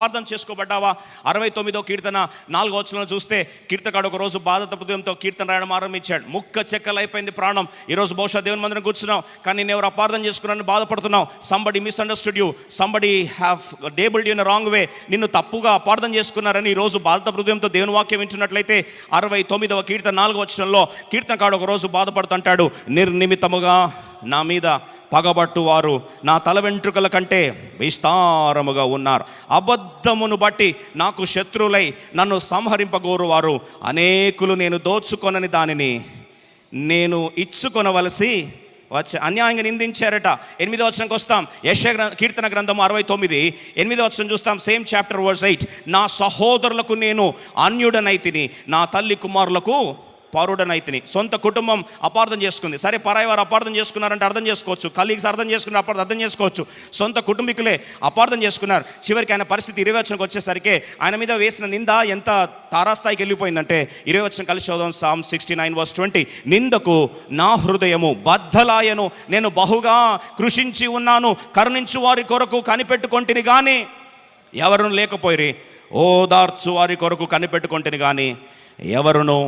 అపార్థం చేసుకోబడ్డావా? అరవై తొమ్మిదో కీర్తన నాలుగో వచ్చిన చూస్తే కీర్తకాడు ఒక రోజు బాధ హృదయంతో కీర్తన రాయడం ఆరంభించాడు. ముక్క చెక్కలు అయిపోయింది ప్రాణం. ఈరోజు బహుశా దేవుని మందిరం కూర్చున్నావు కానీ నేను ఎవరు అపార్థం చేసుకున్నాను బాధపడుతున్నావు? Somebody misunderstood you somebody have dabbled in wrong way నిన్ను తప్పుగా అపార్థం చేసుకున్నారని ఈరోజు బాధ హృదయంతో దేవుని వాక్యం వింటున్నట్లయితే అరవై తొమ్మిదవ కీర్తన నాలుగో వచ్చినంలో కీర్తనకాడు ఒక రోజు బాధపడుతుంటాడు. నిర్నిమిత్తముగా నా మీద పగబట్టు వారు నా తల వెంట్రుకల కంటే విస్తారముగా ఉన్నారు. అబద్ధమును బట్టి నాకు శత్రువులై నన్ను సంహరింపగోరు వారు అనేకులు నేను దోచుకొనని దానిని నేను ఇచ్చుకొనవలసి వచ్చి అన్యాయంగా నిందించారట. ఎనిమిదో వచనంకి వస్తాం. యశ కీర్తన గ్రంథం అరవై తొమ్మిది. ఎనిమిదో వచనం చూస్తాం. Same chapter verse eight. నా సహోదరులకు నేను అన్యుడనైతిని నా తల్లి కుమారులకు పరుడనైతిని. సొంత కుటుంబం అపార్థం చేసుకుంది. సరే పరాయి వారు అపార్థం చేసుకున్నారంటే అర్థం చేసుకోవచ్చు. కలీగ్స్ అర్థం చేసుకున్న అపార్థం అర్థం చేసుకోవచ్చు. సొంత కుటుంబీకులే అపార్థం చేసుకున్నారు. చివరికి ఆయన పరిస్థితి ఇరవై వచనకు వచ్చేసరికి ఆయన మీద వేసిన నింద ఎంత తారాస్థాయికి వెళ్ళిపోయిందంటే ఇరవై వచ్చిన కలిసి చదుదాం psalm sixty nine verse twenty నిందకు నా హృదయము బద్దలాయను నేను బహుగా కృషించి ఉన్నాను. కరుణించు వారి కొరకు కనిపెట్టుకొంటిని కానీ ఎవరును లేకపోయిరి? ఓదార్చు వారి కొరకు కనిపెట్టుకొంటిని కానీ ఎవరును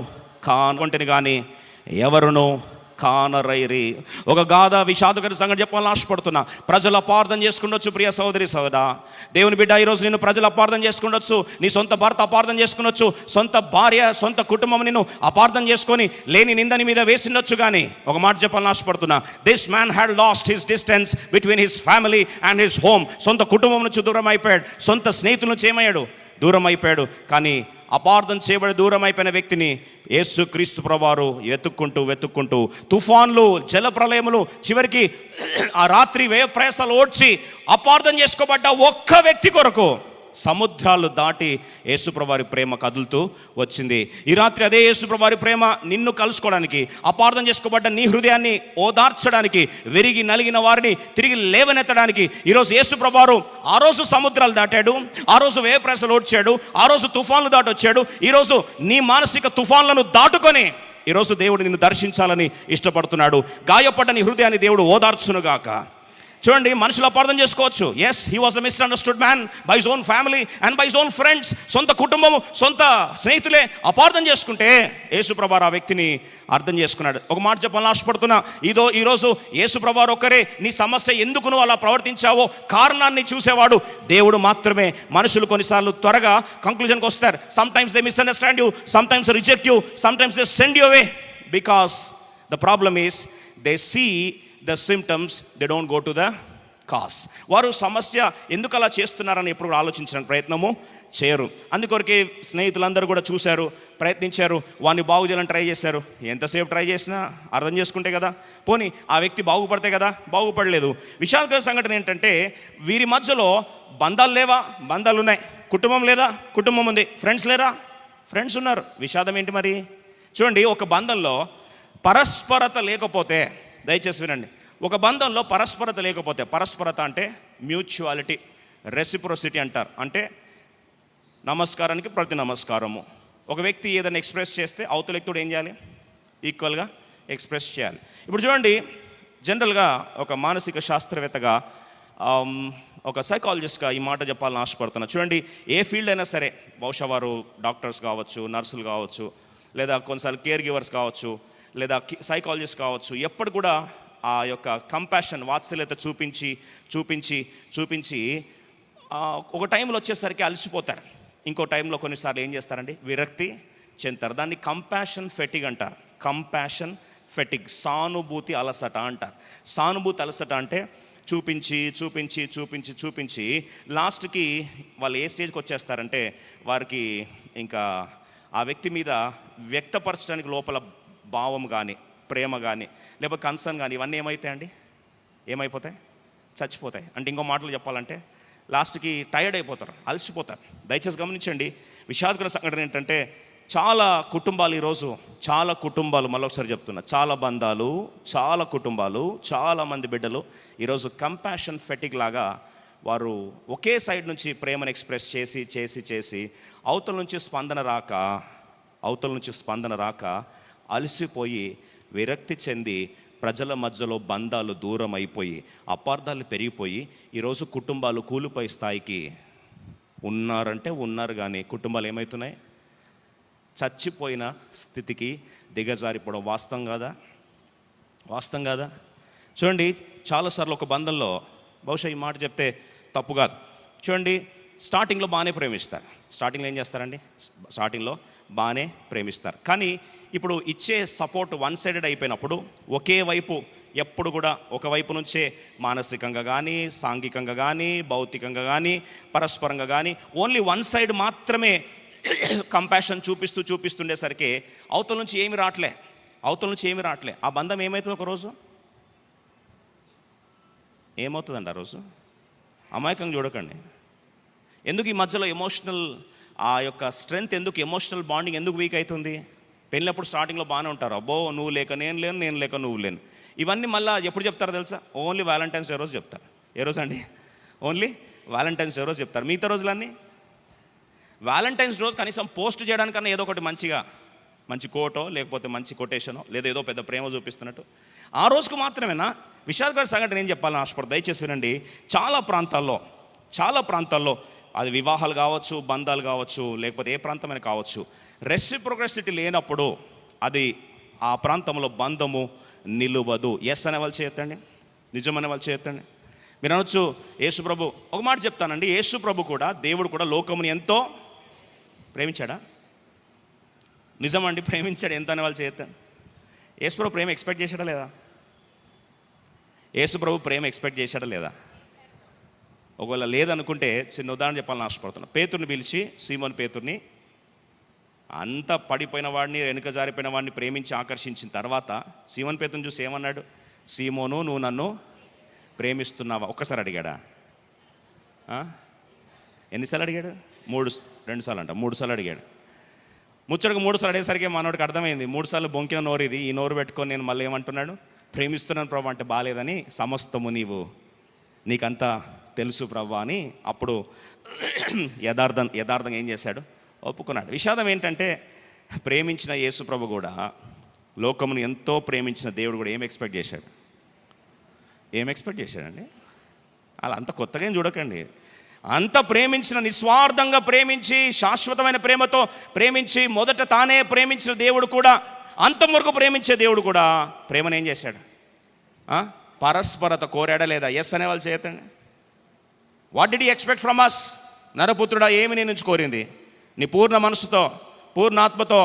కానుకొంటిని కానీ ఎవరునో కానరైరి. ఒక గాథ విషాదకర సంగతి చెప్పాలని ఆశపడుతున్నా. ప్రజలు అపార్థం చేసుకుండొచ్చు ప్రియ సోదరి సోదరా దేవుని బిడ్డ ఈరోజు నిన్ను ప్రజలు అపార్థం చేసుకుండొచ్చు. నీ సొంత భర్త అపార్థం చేసుకునొచ్చు. సొంత భార్య సొంత కుటుంబం నిన్ను అపార్థం చేసుకొని లేని నిందని మీద వేసిండొచ్చు కానీ ఒక మాట చెప్పాలని ఆశపడుతున్నా. This man had lost his distance between his family and his home సొంత కుటుంబం నుంచి దూరం అయిపోయాడు. సొంత స్నేహితుల నుంచి ఏమయ్యాడు? దూరం అయిపోయాడు. కానీ అపార్థం చేయబడి దూరం అయిపోయిన వ్యక్తిని యేసు క్రీస్తు ప్రవారు వెతుక్కుంటూ వెతుక్కుంటూ తుఫాన్లు జల ప్రళయములు చివరికి ఆ రాత్రి వే ప్రయాసాలు ఓడ్చి అపార్థం చేసుకోబడ్డ ఒక్క వ్యక్తి కొరకు సముద్రాలు దాటి యేసుప్రవారి ప్రేమ కదులుతూ వచ్చింది. ఈ రాత్రి అదే యేసుప్రవారి ప్రేమ నిన్ను కలుసుకోవడానికి అపార్థం చేసుకోబడ్డ నీ హృదయాన్ని ఓదార్చడానికి విరిగి నలిగిన వారిని తిరిగి లేవనెత్తడానికి ఈరోజు యేసుప్రవారు ఆ రోజు సముద్రాలు దాటాడు ఆ రోజు వేప్రసలు ఓడ్చాడు ఆ రోజు తుఫాన్లు దాటొచ్చాడు ఈరోజు నీ మానసిక తుఫాన్లను దాటుకొని ఈరోజు దేవుడు నిన్ను దర్శించాలని ఇష్టపడుతున్నాడు. గాయపడ్డ నీ హృదయాన్ని దేవుడు ఓదార్చునుగాక. చూడండి మనుషులు అపార్థం చేసుకోవచ్చు. Yes he was a misunderstood man by own family and by own friends సొంత కుటుంబము సొంత స్నేహితులే అపార్థం చేసుకుంటే యేసుప్రభారు ఆ వ్యక్తిని అర్థం చేసుకున్నాడు. ఒక మాట చెప్పాలని ఆశపడుతున్నా. ఇదో ఈరోజు యేసుప్రభారు ఒక్కరే నీ సమస్య ఎందుకు నువ్వు అలా ప్రవర్తించావో కారణాన్ని చూసేవాడు. దేవుడు మాత్రమే. మనుషులు కొన్నిసార్లు త్వరగా కంక్లూజన్కి వస్తారు. Sometimes they misunderstand you sometimes reject you sometimes they send you away because the problem is they see the symptoms they don't go to the cause వారు సమస్య ఎందుకు అలా చేస్తున్నారని ఎప్పుడు ఆలోచించిన ప్రయత్నము చేయరు. అందుకొరకే స్నేహితులందరూ కూడా చూశారు ప్రయత్నించారు వాడిని బాగు చేయాలని ట్రై చేశారు. ఎంతసేపు ట్రై చేసినా అర్థం చేసుకుంటే కదా. పోనీ ఆ వ్యక్తి బాగుపడితే కదా? బాగుపడలేదు. విషాదకర సంఘటన ఏంటంటే వీరి మధ్యలో బంధాలు లేవా? బంధాలు ఉన్నాయి. కుటుంబం లేదా? కుటుంబం ఉంది. ఫ్రెండ్స్ లేరా? ఫ్రెండ్స్ ఉన్నారు. విషాదం ఏంటి మరి? చూడండి ఒక బంధంలో పరస్పరత లేకపోతే దయచేసి వినండి. ఒక బంధంలో పరస్పరత లేకపోతే పరస్పరత అంటే మ్యూచువాలిటీ రెసిప్రోసిటీ అంటారు. అంటే నమస్కారానికి ప్రతి నమస్కారము. ఒక వ్యక్తి ఏదైనా ఎక్స్ప్రెస్ చేస్తే అవతల వ్యక్తుడు ఏం చేయాలి? ఈక్వల్గా ఎక్స్ప్రెస్ చేయాలి. ఇప్పుడు చూడండి జనరల్గా ఒక మానసిక శాస్త్రవేత్తగా ఒక సైకాలజిస్ట్గా ఈ మాట చెప్పాలని ఆశపడుతున్నా. చూడండి ఏ ఫీల్డ్ అయినా సరే బహుశా వారు డాక్టర్స్ కావచ్చు నర్సులు కావచ్చు లేదా కొన్నిసార్లు కేర్ గివర్స్ కావచ్చు లేదా సైకాలజిస్ట్ కావచ్చు ఎప్పుడు కూడా ఆ యొక్క కంపాషన్ వాత్సల్యత చూపించి చూపించి చూపించి ఒక టైంలో వచ్చేసరికి అలసిపోతారు. ఇంకో టైంలో కొన్నిసార్లు ఏం చేస్తారండి? విరక్తి చెందుతారు. దాన్ని కంపాషన్ ఫెటిగ్ అంటారు. కంపాషన్ ఫెటిగ్ సానుభూతి అలసట అంటారు. సానుభూతి అలసట అంటే చూపించి చూపించి చూపించి చూపించి లాస్ట్కి వాళ్ళు ఏ స్టేజ్కి వచ్చేస్తారంటే వారికి ఇంకా ఆ వ్యక్తి మీద వ్యక్తపరచడానికి లోపల భావం కానీ ప్రేమ కానీ లేకపోతే కన్సర్న్ కానీ ఇవన్నీ ఏమవుతాయండి ఏమైపోతాయి? చచ్చిపోతాయి. అంటే ఇంకో మాటలు చెప్పాలంటే లాస్ట్కి టైర్డ్ అయిపోతారు అలసిపోతారు. దయచేసి గమనించండి విషాదకర సంఘటన ఏంటంటే చాలా కుటుంబాలు ఈరోజు చాలా కుటుంబాలు మళ్ళొకసారి చెప్తున్నా చాలా బంధాలు చాలా కుటుంబాలు చాలా మంది బిడ్డలు ఈరోజు కంపాషన్ ఫెటిక్ లాగా వారు ఒకే సైడ్ నుంచి ప్రేమను ఎక్స్ప్రెస్ చేసి చేసి చేసి అవతల నుంచి స్పందన రాక అవతల నుంచి స్పందన రాక అలసిపోయి విరక్తి చెంది ప్రజల మధ్యలో బంధాలు దూరం అయిపోయి అపార్థాలు పెరిగిపోయి ఈరోజు కుటుంబాలు కూలిపోయే స్థాయికి ఉన్నారంటే ఉన్నారు కానీ కుటుంబాలు ఏమవుతున్నాయి చచ్చిపోయిన స్థితికి దిగజారిపోవడం వాస్తవం కాదా? వాస్తవం కాదా? చూడండి చాలాసార్లు ఒక బంధంలో బహుశా ఈ మాట చెప్తే తప్పు కాదు. చూడండి స్టార్టింగ్లో బాగానే ప్రేమిస్తారు. స్టార్టింగ్లో ఏం చేస్తారండి? స్టార్టింగ్లో బాగానే ప్రేమిస్తారు. కానీ ఇప్పుడు ఇచ్చే సపోర్ట్ వన్ సైడెడ్ అయిపోయినప్పుడు ఒకే వైపు ఎప్పుడు కూడా ఒక వైపు నుంచే మానసికంగా కానీ సాంఘికంగా కానీ భౌతికంగా కానీ పరస్పరంగా కానీ ఓన్లీ వన్ సైడ్ మాత్రమే కంపాషన్ చూపిస్తూ చూపిస్తుండేసరికి అవతల నుంచి ఏమి రావట్లే. అవతల నుంచి ఏమి రావట్లే. ఆ బంధం ఏమవుతుంది ఒకరోజు ఏమవుతుందండి ఆ రోజు? అమాయకంగా చూడకండి. ఎందుకు ఈ మధ్యలో ఎమోషనల్ ఆ యొక్క స్ట్రెంగ్త్ ఎందుకు ఎమోషనల్ బాండింగ్ ఎందుకు వీక్ అవుతుంది? పెళ్ళినప్పుడు స్టార్టింగ్లో బాగానే ఉంటారు. అబ్బో నువ్వు లేక నేను లేను నేను లేక నువ్వు లేను. ఇవన్నీ మళ్ళీ ఎప్పుడు చెప్తారో తెలుసా? ఓన్లీ వ్యాలంటైన్స్ డే రోజు చెప్తారు. ఏ రోజు అండి? ఓన్లీ వ్యాలంటైన్స్ డే రోజు చెప్తారు. మిగతా రోజులన్నీ? వ్యాలంటైన్స్ రోజు కనీసం పోస్ట్ చేయడానికన్నా ఏదో ఒకటి మంచిగా మంచి కోటో లేకపోతే మంచి కొటేషనో లేదా ఏదో పెద్ద ప్రేమ చూపిస్తున్నట్టు. ఆ రోజుకు మాత్రమేనా? విషాద్ గారి సంఘటన ఏం చెప్పాలని ఆశపడదు దయచేసి వినండి. చాలా ప్రాంతాల్లో చాలా ప్రాంతాల్లో అది వివాహాలు కావచ్చు బంధాలు కావచ్చు లేకపోతే ఏ ప్రాంతమైనా కావచ్చు. రెసిప్రొగ్రెసిటీ లేనప్పుడు అది ఆ ప్రాంతంలో బంధము నిలువదు. ఎస్ అనే వాళ్ళు చేయొద్దండి. నిజమనే వాళ్ళు చేయొద్దండి. మీరు అనొచ్చు యేసుప్రభు ఒక మాట చెప్తానండి. యేసుప్రభు కూడా దేవుడు కూడా లోకముని ఎంతో ప్రేమించాడా? నిజమండి ప్రేమించాడు. ఎంత అనే వాళ్ళు చేయొద్దండి యేసుప్రభు ప్రేమ ఎక్స్పెక్ట్ చేశాడా లేదా? యేసుప్రభు ప్రేమ ఎక్స్పెక్ట్ చేశాడా లేదా? ఒకవేళ లేదనుకుంటే చిన్న ఉదాహరణ చెప్పాలని ఆశపడుతున్నా. పేతుర్ని పిలిచి సీమోన్ పేతుర్ని అంత పడిపోయిన వాడిని వెనుక జారిపోయిన వాడిని ప్రేమించి ఆకర్షించిన తర్వాత సీమోన్ పేతుని చూసి ఏమన్నాడు? సీమోను నువ్వు నన్ను ప్రేమిస్తున్నావా? ఒక్కసారి అడిగాడా? ఎన్నిసార్లు అడిగాడు? మూడు రెండుసార్లు అంట మూడు సార్లు అడిగాడు. ముచ్చటకు మూడు సార్లు అడిగేసరికి మనోడికి అర్థమైంది మూడుసార్లు బొంకిన నోరు ఇది ఈ నోరు పెట్టుకొని నేను మళ్ళీ ఏమంటున్నాడు? ప్రేమిస్తున్నాను ప్రభు అంటే బాగాలేదని సమస్తము నీవు నీకంతా తెలుసు ప్రభు అని అప్పుడు యథార్థం యథార్థంగా ఏం చేశాడు? ఒప్పుకున్నాడు. విషాదం ఏంటంటే ప్రేమించిన యేసు ప్రభు కూడా లోకమును ఎంతో ప్రేమించిన దేవుడు కూడా ఏం ఎక్స్పెక్ట్ చేశాడు? ఏం ఎక్స్పెక్ట్ చేశాడండి? అలా అంత కొత్తగా ఏం చూడకండి. అంత ప్రేమించిన నిస్వార్థంగా ప్రేమించి శాశ్వతమైన ప్రేమతో ప్రేమించి మొదట తానే ప్రేమించిన దేవుడు కూడా అంతం వరకు ప్రేమించే దేవుడు కూడా ప్రేమను ఏం చేశాడు? పరస్పరత కోరాడా లేదా? ఎస్ అనే వాళ్ళు చేయతండి what did expect from us నరపుత్రుడా ఏమి నేను నుంచి కోరింది? నీ పూర్ణ మనసుతో పూర్ణ ఆత్మతో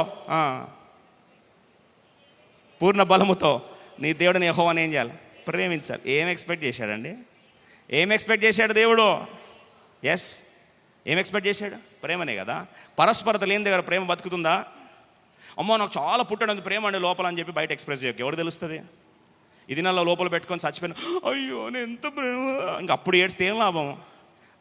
పూర్ణ బలముతో నీ దేవుడిని యెహోవాని ఏం చేయాలి? ప్రేమించాలి. ఏం ఎక్స్పెక్ట్ చేశాడండి? ఏం ఎక్స్పెక్ట్ చేశాడు దేవుడు? ఎస్ ఏం ఎక్స్పెక్ట్ చేశాడు? ప్రేమనే కదా. పరస్పరత లేని దగ్గర ప్రేమ బతుకుతుందా? అమ్మో నాకు చాలా పుట్టడం ప్రేమ అండి లోపల అని చెప్పి బయట ఎక్స్ప్రెస్ చేయకు. ఎవరు తెలుస్తుంది? ఇది నెల లోపల పెట్టుకొని చచ్చిపోయిన అయ్యో నేను ఎంత ప్రేమ ఇంక అప్పుడు ఏడిస్తే ఏం లాభం?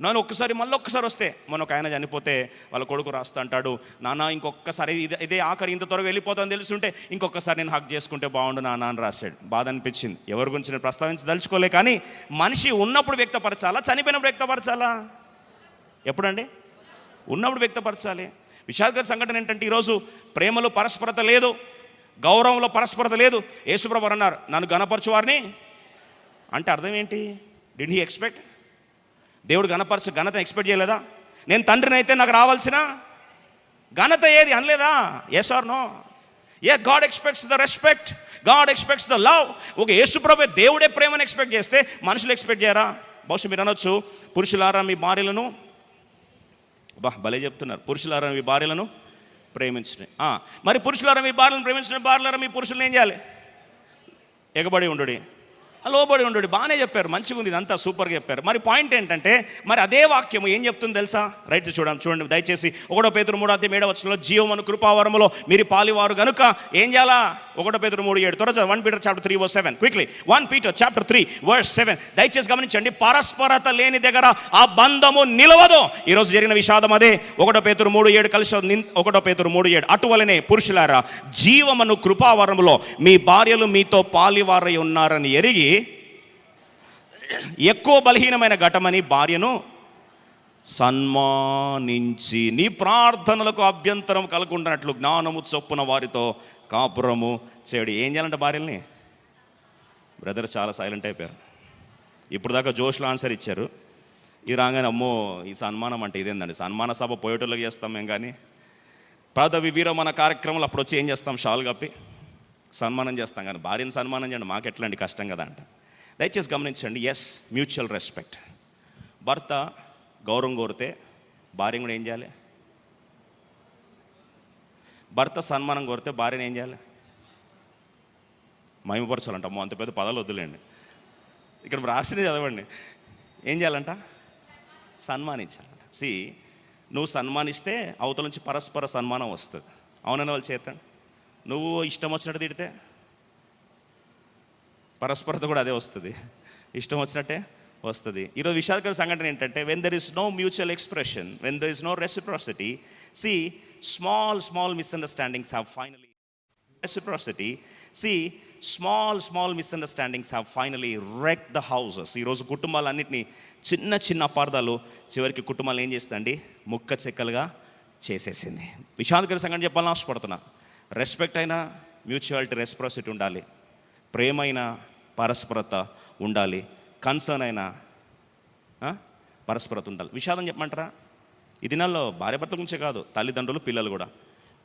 నన్ను ఒక్కసారి మళ్ళీ ఒక్కసారి వస్తే. మనకు ఒక ఆయన చనిపోతే వాళ్ళ కొడుకు రాస్తా అంటాడు నాన్న ఇంకొకసారి ఇదే ఇదే ఆఖరి ఇంత త్వరగా వెళ్ళిపోతాను తెలుసుంటే ఇంకొకసారి నేను హక్ చేసుకుంటే బాగుండు నాన్న అని రాశాడు. బాధ అనిపించింది. ఎవరి గురించి నేను ప్రస్తావించదలుచుకోలే కానీ మనిషి ఉన్నప్పుడు వ్యక్తపరచాలా? చనిపోయినప్పుడు వ్యక్తపరచాలా? ఎప్పుడండి? ఉన్నప్పుడు వ్యక్తపరచాలి. విషాద్ సంఘటన ఏంటంటే ఈరోజు ప్రేమలో పరస్పరత లేదు గౌరవంలో పరస్పరత లేదు. యేసుప్రభు అన్నారు నన్ను గణపరచు వారిని అంటే అర్థం ఏంటి? డి హీ ఎక్స్పెక్ట్ దేవుడు గణపరచ ఘనత ఎక్స్పెక్ట్ చేయలేదా? నేను తండ్రిని అయితే నాకు రావాల్సిన ఘనత ఏది అనలేదా? Yes or no a God expects the respect God expects the love ఒక యేసుప్రభు దేవుడే ప్రేమను ఎక్స్పెక్ట్ చేస్తే మనుషులు ఎక్స్పెక్ట్ చేయరా? బహుశా మీరు అనొచ్చు పురుషులారా మీ భార్యలను బా భలే చెప్తున్నారు. పురుషులారా మీ భార్యలను ప్రేమించండి. మరి పురుషులారా మీ భార్యలను ప్రేమించిన భార్యలారా మీ పురుషులను ఏం చేయాలి? ఎగబడి ఉండడు. లోబడి ఉండడు బాగానే చెప్పారు మంచిగా ఉంది ఇదంతా సూపర్గా చెప్పారు. మరి పాయింట్ ఏంటంటే మరి అదే వాక్యము ఏం చెప్తుంది తెలుసా? రైట్ చూడండి చూడండి దయచేసి ఒకటో పేతురు మూడో అధ్యాయం ఏడవ వచనంలో జీవమను కృపావరములో మీరు పాలివారు కనుక ఏం చేయాలా? ఒకటో పేతురు మూడు ఏడు. త్వరగా one Peter chapter three o seven quickly one Peter chapter three verse seven దయచేసి గమనించండి. పరస్పరత లేని దగ్గర ఆ బంధము నిలవదు. ఈరోజు జరిగిన విషాదం అదే. ఒకటో పేతురు మూడు ఏడు కలిసి ఒకటో పేతురు మూడు ఏడు. అటువలనే పురుషులారా జీవమను కృపావరములో మీ భార్యలు మీతో పాలివారై ఉన్నారని ఎరిగి ఎక్కువ బలహీనమైన ఘటమని భార్యను సన్మానించి నీ ప్రార్థనలకు అభ్యంతరం కలగకుండానట్లు జ్ఞానము చొప్పున వారితో కాపురము చేయడు. ఏం చేయాలంటే భార్యల్ని? బ్రదర్ చాలా సైలెంట్ అయిపోయారు. ఇప్పుడు దాకా జోష్లో ఆన్సర్ ఇచ్చారు. ఈ రాగానే అమ్మో ఈ సన్మానం అంటే ఇదేందండి? సన్మాన సభ పోయేటోళ్ళకి చేస్తాం మేము కానీ పదవి మన కార్యక్రమాలు అప్పుడు వచ్చి ఏం చేస్తాం? షాల్ కప్పి సన్మానం చేస్తాం కానీ భార్యను సన్మానం చేయండి మాకు కష్టం కదా అంట. దయచేసి గమనించండి. ఎస్ మ్యూచువల్ రెస్పెక్ట్ భర్త గౌరవం కోరితే భార్య కూడా ఏం చేయాలి? భర్త సన్మానం కోరితే భార్యను ఏం చేయాలి? మహిమపరచాలంట. అమ్మో అంత పెద్ద పదాలు వద్దులేండి. ఇక్కడ రాసింది చదవండి. ఏం చేయాలంట? సన్మానించాలంట. సి నువ్వు సన్మానిస్తే అవతల నుంచి పరస్పర సన్మానం వస్తుంది. అవునని వాళ్ళు చేతండి నువ్వు ఇష్టం వచ్చినట్టు తిడితే? పరస్పరత కూడా అదే వస్తుంది. ఇష్టం వచ్చినట్టే వస్తుంది. ఈరోజు విషాదకర సంఘటన ఏంటంటే when there is no mutual expression when there is no reciprocity see small small misunderstandings have finally reciprocity. See small small misunderstandings have finally wreck the houses ఈరోజు కుటుంబాలన్నింటినీ చిన్న చిన్న అపార్థాలు చివరికి కుటుంబాలు ఏం చేస్తుందండి? ముక్క చెక్కలుగా చేసేసింది. విషాదకర సంఘటన చెప్పాలని ఆశపడుతున్నా. రెస్పెక్ట్ అయినా మ్యూచువాలిటీ రెసిప్రాసిటీ ఉండాలి. ప్రేమైన పరస్పరత ఉండాలి. కన్సర్న్ అయినా పరస్పరత ఉండాలి. విషాదం చెప్పమంటారా? ఈ దినాల్లో భార్యాభర్తల గురించే కాదు తల్లిదండ్రులు పిల్లలు కూడా.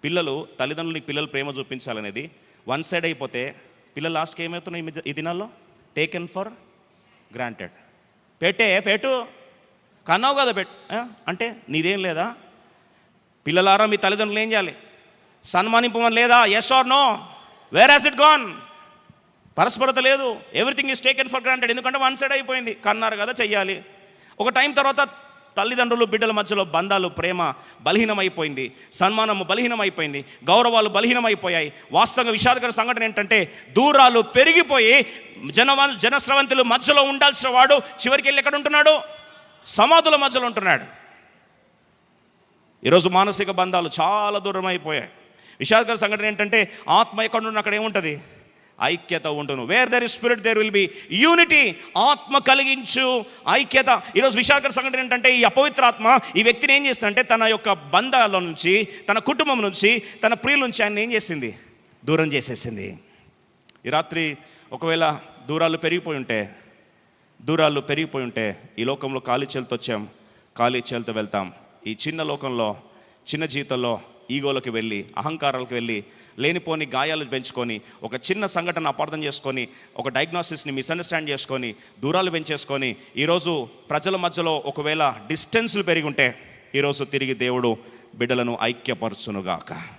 పిల్లలు తల్లిదండ్రులకి పిల్లలు ప్రేమ చూపించాలనేది వన్ సైడ్ అయిపోతే పిల్లలు లాస్ట్కి ఏమవుతున్నాయి ఈ దినాల్లో? టేకెన్ ఫర్ గ్రాంటెడ్ పెట్టే పెట్టు. కన్నావు కదా పెట్ అంటే నీదేం లేదా? పిల్లలారా మీ తల్లిదండ్రులు ఏం చేయాలి? సన్మానింపమని లేదా? Yes or no where has it gone పరస్పరత లేదు. Everything is taken for granted ఎందుకంటే వన్ సైడ్ అయిపోయింది. కన్నారు కదా చెయ్యాలి. ఒక టైం తర్వాత తల్లిదండ్రులు బిడ్డల మధ్యలో బంధాలు ప్రేమ బలహీనమైపోయింది. సన్మానము బలహీనమైపోయింది. గౌరవాలు బలహీనమైపోయాయి. వాస్తవంగా విషాదకర సంఘటన ఏంటంటే దూరాలు పెరిగిపోయి జన జనస్రవంతులు మధ్యలో ఉండాల్సిన వాడు చివరికి వెళ్ళి ఎక్కడ ఉంటున్నాడు? సమాధుల మధ్యలో ఉంటున్నాడు. ఈరోజు మానసిక బంధాలు చాలా దూరం అయిపోయాయి విషాదకర సంఘటన ఏంటంటే ఆత్మ ఎక్కడ ఉన్న అక్కడ ఏముంటుంది? ఐక్యత ఉంటును where there is spirit there will be unity ఆత్మ కలిగించు ఐక్యత. ఈరోజు విశాఖ సంఘటన ఏంటంటే ఈ అపవిత్రాత్మ ఈ వ్యక్తిని ఏం చేస్తుందంటే తన యొక్క బంధాల నుంచి తన కుటుంబం నుంచి తన ప్రియుల నుంచి ఆయన ఏం చేసింది? దూరం చేసేసింది. ఈ రాత్రి ఒకవేళ దూరాలు పెరిగిపోయి ఉంటే దూరాలు పెరిగిపోయి ఉంటే ఈ లోకంలో ఖాళీ చేలతో వచ్చాం ఖాళీ చేలతో వెళ్తాం. ఈ చిన్న లోకంలో చిన్న జీవితంలో ఈగోలకు వెళ్ళి అహంకారాలకు వెళ్ళి లేనిపోని గాయాలు పెంచుకొని ఒక చిన్న సంఘటన అపార్థం చేసుకొని ఒక డయాగ్నోసిస్ని మిస్అండర్స్టాండ్ చేసుకొని దూరాలు పెంచేసుకొని ఈరోజు ప్రజల మధ్యలో ఒకవేళ డిస్టెన్స్లు పెరిగి ఉంటే ఈరోజు తిరిగి దేవుడు బిడ్డలను ఐక్యపరచునుగాక.